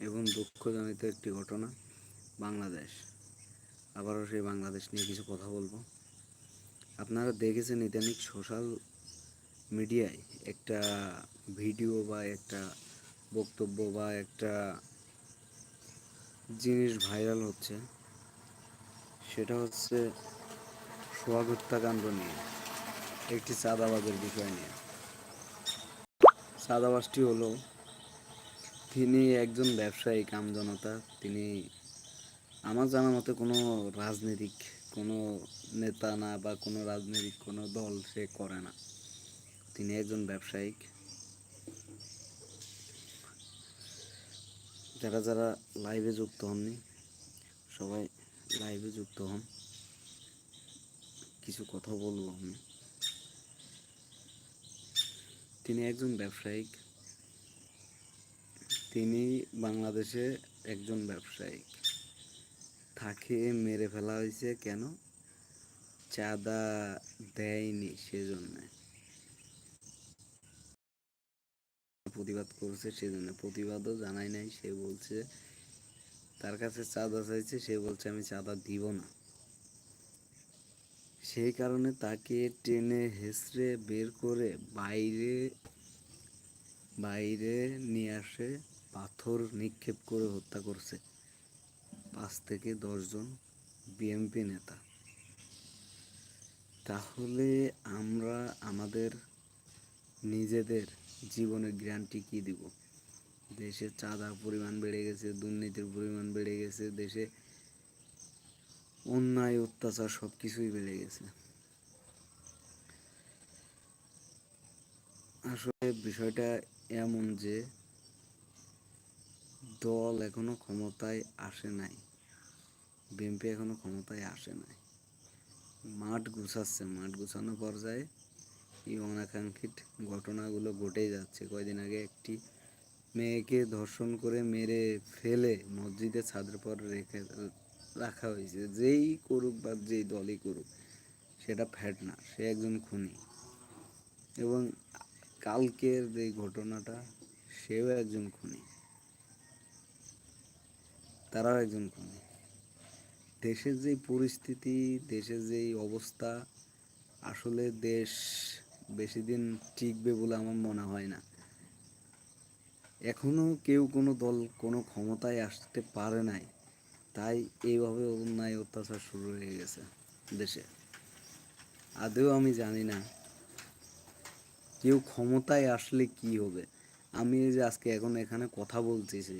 এবং দুঃখজনিত একটি ঘটনা, বাংলাদেশ। আবারও সেই বাংলাদেশ নিয়ে কিছু কথা বলব। আপনারা দেখেছেন ইদানিং সোশ্যাল মিডিয়ায় একটা ভিডিও বা একটা বক্তব্য বা একটা জিনিস ভাইরাল হচ্ছে। সেটা হচ্ছে সোহাগ হত্যাকাণ্ড নিয়ে, একটি চাঁদাবাজের বিষয় নিয়ে। চাঁদাবাজটি হলো তিনি একজন ব্যবসায়ী কামজনতা তিনি আমার জানা মতে কোনো রাজনৈতিক, কোনো নেতা না বা কোনো রাজনৈতিক কোনো দল সে করে না। তিনি একজন ব্যবসায়িক। যারা যারা লাইভে যুক্ত হননি, সবাই লাইভে যুক্ত হন। কিছু কথা বলব আমি। তিনি একজন ব্যবসায়িক। তিনি বাংলাদেশে একজন ব্যবসায়িক তাকে মেরে ফেলা হয়েছে কেন? চাঁদা দেয়নি সেজন্য। প্রতিবাদ করছে সেজন্য। প্রতিবাদও জানাই নাই, সে বলছে, তার কাছে চাঁদা চাইছে, সে বলছে, আমি চাঁদা দিব না। সেই কারণে তাকে টেনে হেসড়ে বের করে বাইরে বাইরে নিয়ে আসে পাথর নিক্ষেপ করে হত্যা করছে। পাঁচ থেকে দশজন বিএমপি নেতা। তাহলে আমরা আমাদের নিজেদের জীবনের গ্যারান্টি কি দিব? দেশে চাঁদার পরিমাণ বেড়ে গেছে, দুর্নীতির পরিমাণ বেড়ে গেছে, দেশে অন্যায়, অত্যাচার সব কিছুই বেড়ে গেছে। আসলে বিষয়টা এমন যে দল এখনও ক্ষমতায় আসে নাই। বিএনপি এখনও ক্ষমতায় আসে নাই। মাঠ গুছাচ্ছে। মাঠ গুছানো পর্যায়ে এই অনাকাঙ্ক্ষিত ঘটনাগুলো ঘটেই যাচ্ছে। কয়দিন আগে একটি মেয়েকে ধর্ষণ করে মেরে ফেলে মসজিদের ছাদের পর রেখে রাখা হয়েছে। যেই করুক বা যেই দলই করুক, সেটা ফ্যাট না, সে একজন খুনি। এবং কালকের যে ঘটনাটা, সেও একজন খুনি। তারাও একজন খুনি দেশের যেই পরিস্থিতি, দেশের যেই অবস্থা, আসলে দেশ বেশি দিন টিকবে বলে আমার মনে হয় না। এখনও কেউ কোনো দল কোনো ক্ষমতায় আসতে পারে নাই, তাই এইভাবে অন্যায় অত্যাচার শুরু হয়ে গেছে দেশে। আদেও আমি জানি না কেউ ক্ষমতায় আসলে কি হবে। আমি যে আজকে এখন এখানে কথা বলতেছি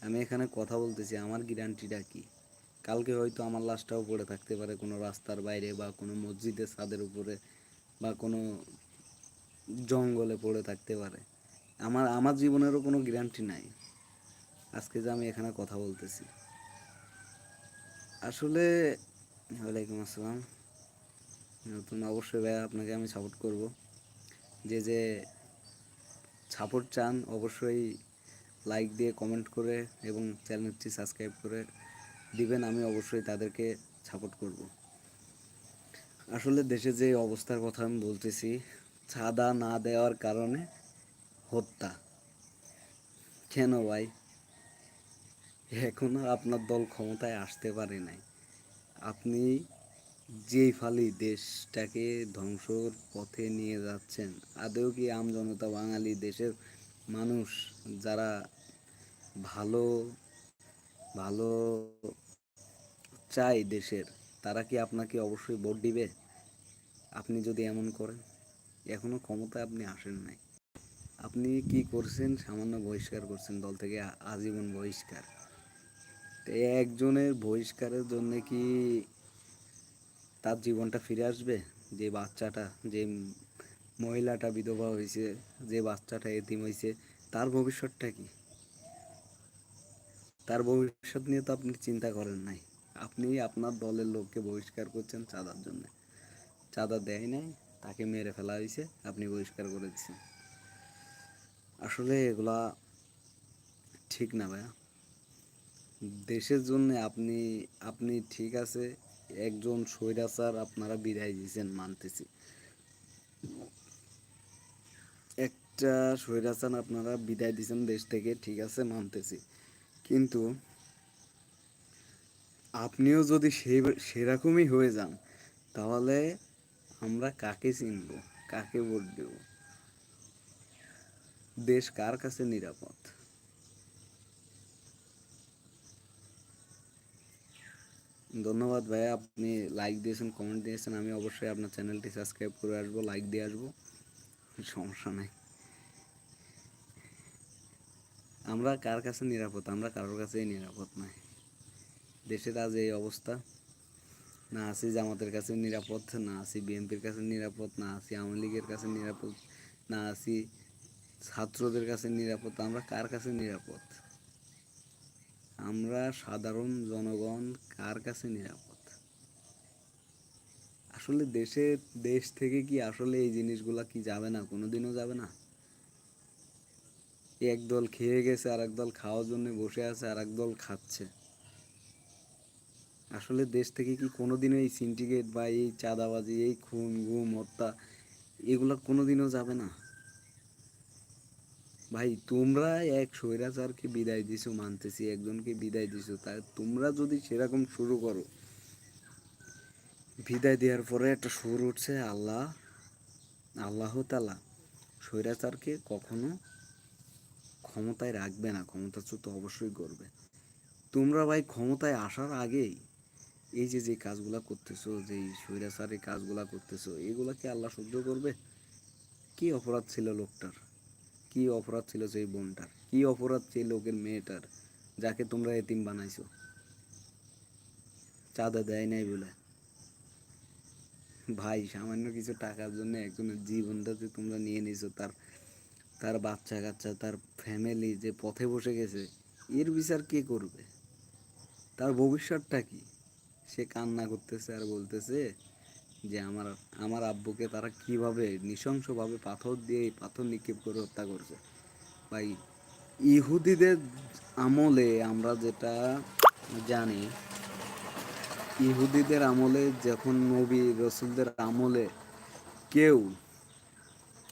আমি এখানে কথা বলতেছি, আমার গ্যারান্টিটা কি? কালকে হয়তো আমার লাশটাও পড়ে থাকতে পারে কোনো রাস্তার বাইরে বা কোনো মসজিদের ছাদের উপরে বা কোনো জঙ্গলে পড়ে থাকতে পারে। আমার আমার জীবনেরও কোনো গ্যারান্টি নাই। আজকে যে আমি এখানে কথা বলতেছি। আসলে, ওয়ালাইকুম আসসালাম। নতুন অবশ্যই ভাইয়া আপনাকে আমি সাপোর্ট করব। যে যে সাপোর্ট চান, অবশ্যই লাইক দিয়ে কমেন্ট করে এবং চ্যানেলটি সাবস্ক্রাইব করে দিবেন, আমি অবশ্যই তাদেরকে সাপোর্ট করব। আসলে দেশে যে অবস্থার কথা আমি বলতেছি চাঁদা না দেওয়ার কারণে হত্যা। কেন ভাই? এখনও আপনার দল ক্ষমতায় আসতে পারে নাই। আপনি যেই ফালি দেশটাকে ধ্বংসর পথে নিয়ে যাচ্ছেন, আদৌ কি আমজনতা বাঙালি দেশের মানুষ যারা ভালো ভালো চাই দেশের, তারা কি আপনাকে অবশ্যই ভোট দিবে? আপনি যদি এমন করেন, এখনও ক্ষমতায় আপনি আসেন নাই। আপনি কি করছেন? সামান্য বহিষ্কার করছেন, দল থেকে আজীবন বহিষ্কার। তো একজনের বহিষ্কারের জন্য কি তার জীবনটা ফিরে আসবে? যে বাচ্চাটা, যে মহিলাটা বিধবা হয়েছে যে বাচ্চাটা এতিম হয়েছে তার ভবিষ্যৎটা কি? তার ভবিষ্যৎ নিয়ে তো আপনি চিন্তা করেন নাই। আপনি আপনার দলের লোককে বহিষ্কার করছেন চাঁদার জন্য। চাঁদা দেয় নাই, তাকে মেরে ফেলা হয়েছে আপনি বহিষ্কার করে দিচ্ছেন আসলে এগুলা ঠিক না ভাইয়া। দেশের জন্য আপনি আপনি ঠিক আছে, একজন স্বৈরাচার আপনারা বিদায় দিয়েছেন, মানতেছি। একটা স্বৈরাচার আপনারা বিদায় দিয়েছেন দেশ থেকে, ঠিক আছে, মানতেছি। কিন্তু আপনিও যদি সেই, সেরকমই হয়ে যান, তাহলে আমরা কাকে চিনব? কাকে ভোট দেব? দেশ কার কাছে নিরাপদ? ধন্যবাদ ভাইয়া, আপনি লাইক দিয়েছেন কমেন্ট দিয়েছেন, আমি অবশ্যই আপনার চ্যানেলটি সাবস্ক্রাইব করে আসব লাইক দিয়ে আসব। সমস্যা নাই। আমরা কার কাছে নিরাপদ? আমরা কারোর কাছেই নিরাপদ নাই। দেশের আজ এই অবস্থা। না আছি জামাতের কাছে নিরাপদ, না আছি বিএনপির কাছে নিরাপদ, না আছি আওয়ামী লীগের কাছে নিরাপদ, না আছি ছাত্রদের কাছে নিরাপদ। আমরা কার কাছে নিরাপদ? আমরা সাধারণ জনগণ কার কাছে নিরাপদ? আসলে দেশে দেশ থেকে কি আসলে এই জিনিসগুলা কি যাবে না? কোনোদিনও যাবে না? এক দল খেয়ে গেছে আর এক দল খাওয়ার জন্য বসে আছে আর এক দল খাচ্ছে। আসলে দেশ থেকে কি কোনোদিনও এই সিন্ডিকেট বা এই চাঁদাবাজি, এই খুন, গুম, হত্যা, এগুলো কোনোদিনও যাবে না। ভাই, তোমরা এক স্বৈরাচারকে বিদায় দিছো, মানতেছি, একজনকে বিদায় দিছো, তা তোমরা যদি সেরকম শুরু করো, বিদায় দেওয়ার পরে একটা সুর উঠছে, আল্লাহ আল্লাহ তালা স্বৈরাচারকে কখনো ক্ষমতায় রাখবে না, ক্ষমতাচ্যুত অবশ্যই করবে। তোমরা ভাই ক্ষমতায় আসার আগেই এই যে যে কাজগুলা করতেছো যে এই স্বৈরাচারে কাজগুলা করতেছো, এগুলা কি আল্লাহ সহ্য করবে? কি অপরাধ ছিল লোকটার? কি অপরাধ ছিল সেই বোনটার? কি অপরাধ সেই লোকের মেয়েটার যাকে তোমরা এতিম বানাইছো? চাঁদা দেয় নাই বলে। ভাই, সামান্য কিছু টাকার জন্য একজনের জীবনটা যে তোমরা নিয়ে নিছো, তার তার বাচ্চা কাচ্চা, তার ফ্যামিলি যে পথে বসে গেছে, এর বিচার কে করবে? তার ভবিষ্যৎটা কি? সে কান্না করতেছে আর বলতেছে যে আমার আমার আব্বুকে তারা কীভাবে নৃশংসভাবে পাথর দিয়ে পাথর নিক্ষেপ করে হত্যা করছে। ভাই, ইহুদিদের আমলে আমরা যেটা জানি, ইহুদিদের আমলে যখন নবী রসুলদের আমলে কেউ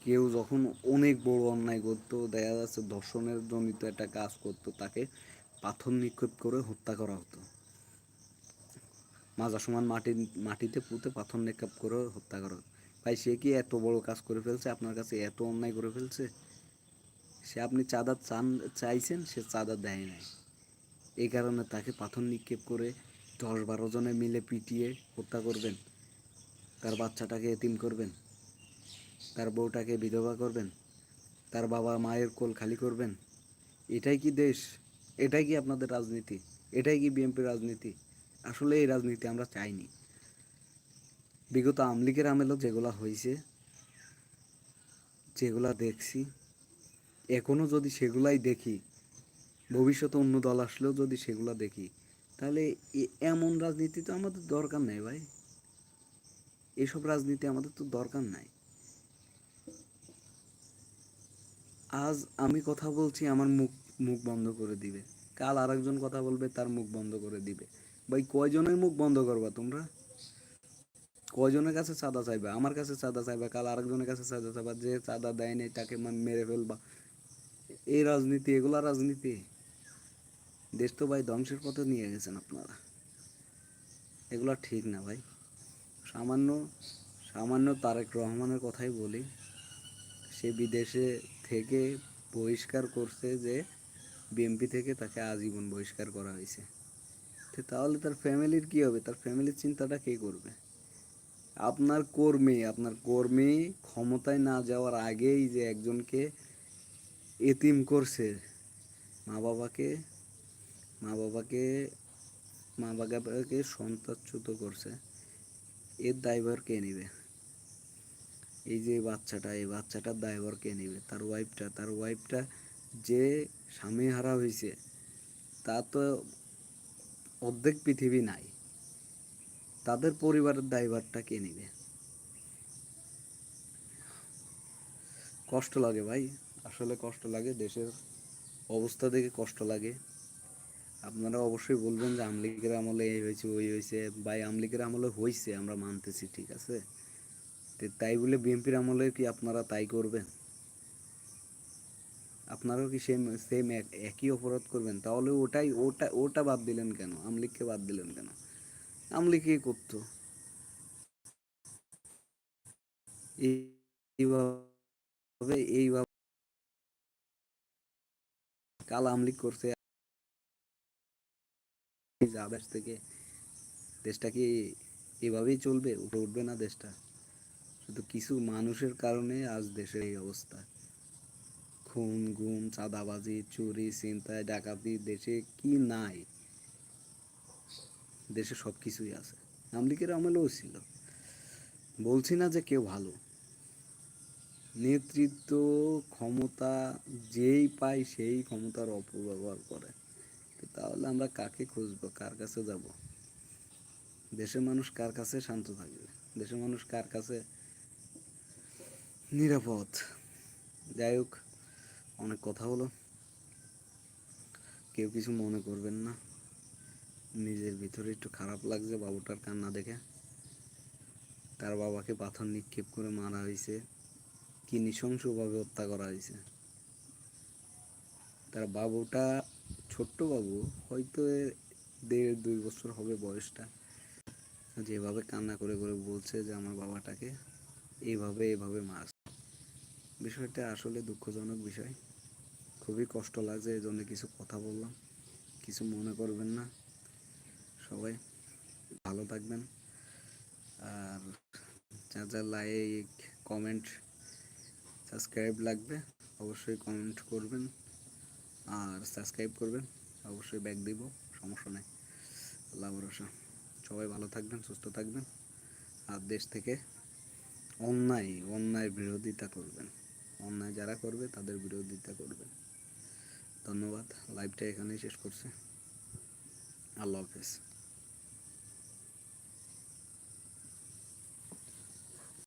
কেউ যখন অনেক বড় অন্যায় করতো, দেখা যাচ্ছে ধর্ষণের জনিত একটা কাজ করতো, তাকে পাথর নিক্ষেপ করে হত্যা করা হতো। মাজা সমান মাটি মাটিতে পুঁতে পাথর নিক্ষেপ করে হত্যা করা হতো। ভাই, সে কি এত বড় কাজ করে ফেলছে? আপনার কাছে এত অন্যায় করে ফেলছে? সে আপনি চাঁদা চান, চাইছেন, সে চাঁদা দেয় নাই। এই কারণে তাকে পাথর নিক্ষেপ করে দশ বারো জনে মিলে পিটিয়ে হত্যা করবেন। তার বাচ্চাটাকে এতিম করবেন। তার বউটাকে বিধবা করবেন, তার বাবা মায়ের কোল খালি করবেন, এটাই কি দেশ? এটাই কি আপনাদের রাজনীতি? এটাই কি বিএনপির রাজনীতি? আসলে এই রাজনীতি আমরা চাইনি। বিগত আমলিগের আমেলও যেগুলা হয়েছে যেগুলা দেখছি, এখনও যদি সেগুলাই দেখি, ভবিষ্যতে অন্য দল আসলেও যদি সেগুলা দেখি, তাহলে এমন রাজনীতি তো আমাদের দরকার নেই ভাই। এসব রাজনীতি আমাদের তো দরকার নাই। আজ আমি কথা বলছি আমার মুখ মুখ বন্ধ করে দিবে। কাল আরেকজন কথা বলবে, তার মুখ বন্ধ করে দিবে। ভাই, কয়জনের মুখ বন্ধ করবা তোমরা? কয়জনের কাছে চাঁদা চাইবা? আমার কাছে চাঁদা চাইবা, কাল আরেকজনের কাছে চাঁদা চাইবা, যে চাঁদা দেয়নি তাকে মেরে ফেলবা। এই রাজনীতি, এগুলা রাজনীতি। দেশ তো ভাই ধ্বংসের পথে নিয়ে গেছেন আপনারা। এগুলা ঠিক না ভাই। সামান্য সামান্য তারেক রহমানের কথাই বলি। সে বিদেশে থেকে বহিষ্কার করছে যে বিএমপি থেকে তাকে আজীবন বহিষ্কার করা হয়েছে। তো তাহলে তার ফ্যামিলির কি হবে? তার ফ্যামিলির চিন্তাটা কে করবে? আপনার কর্মী আপনার কর্মী ক্ষমতায় না যাওয়ার আগেই যে একজনকে এতিম করছে, মা বাবাকে মা বাবাকে মা বাবাকে সন্তাচ্যুত করছে, এর দায়ভার কে নেবে? এই যে বাচ্চাটা, এই বাচ্চাটার দায়ভার কে নেবে? তার ওয়াইফটা তার ওয়াইফটা যে স্বামী হারা হয়েছে তা তো অর্ধেক পৃথিবী নাই। তাদের পরিবারের দায়ভারটা কে নেবে? কষ্ট লাগে ভাই। আসলে কষ্ট লাগে, দেশের অবস্থা দেখে কষ্ট লাগে। আপনারা অবশ্যই বলবেন যে আমলিগের আমলে এই হয়েছে, ওই হয়েছে। ভাই, আমলিগের আমলে হয়েছে আমরা মানতেছি, ঠিক আছে? তো তাই বলে বিএনপির আমলে কি আপনারা তাই করবেন? আপনারাও কি সেম সেম একই অপরাধ করবেন? তাহলে ওটাই, ওটা ওটা বাদ দিলেন কেন? আমলিগকে বাদ দিলেন কেন? আমলিগ কি করতো? এইভাবে এইভাবে কাল আমলিগ করছে। আদেশ থেকে, দেশটা কি এভাবেই চলবে? উপরে উঠবে না দেশটা? শুধু কিছু মানুষের কারণে আজ দেশের এই অবস্থা। খুন, গুম, চাঁদাবাজি, চুরি, ছিনতাই, ডাকাতি দেশে কি নাই? দেশে সব কিছুই আছে। আমলিকের আমলেও ছিল। বলছি না যে কেউ ভালো। নেতৃত্ব, ক্ষমতা যেই পায় সেই ক্ষমতার অপব্যবহার করে। তাহলে আমরা কাকে খুঁজবো? কার কাছে যাব? দেশের মানুষ কার কাছে শান্ত থাকবে? দেশের মানুষ কার কাছে নিরাপদ। যাই হোক, অনেক কথা হলো। কেউ কিছু মনে করবেন না। নিজের ভিতরে একটু খারাপ লাগছে বাবুটার কান্না দেখে। তার বাবাকে পাথর নিক্ষেপ করে মারা হয়েছে। কি নৃশংসভাবে হত্যা করা হয়েছে। তার বাবুটা, ছোট্ট বাবু, হয়তো দেড় দুই বছর হবে বয়সটা। যেভাবে কান্না করে করে বলছে যে আমার বাবাটাকে এইভাবে এইভাবে মারছে। বিষয়টা আসলে দুঃখজনক বিষয়। খুবই কষ্ট লাগছে এই জন্য কিছু কথা বললাম। কিছু মনে করবেন না। সবাই ভালো থাকবেন। আর যা যা লাইক কমেন্ট সাবস্ক্রাইব লাগবে, অবশ্যই কমেন্ট করবেন। আর সাবস্ক্রাইব করবেন, অবশ্যই ব্যাক দিব, সমস্যা নেই। আল্লাহ ভরসা। সবাই ভালো থাকবেন, সুস্থ থাকবেন। আর দেশ থেকে অন্যায় অন্যায় বিরোধিতা করবেন। অন্যায় যারা করবে তাদের বিরোধিতা করবেন ধন্যবাদ। লাইভটা এখানেই শেষ করছে। আল্লাহ হাফেজ।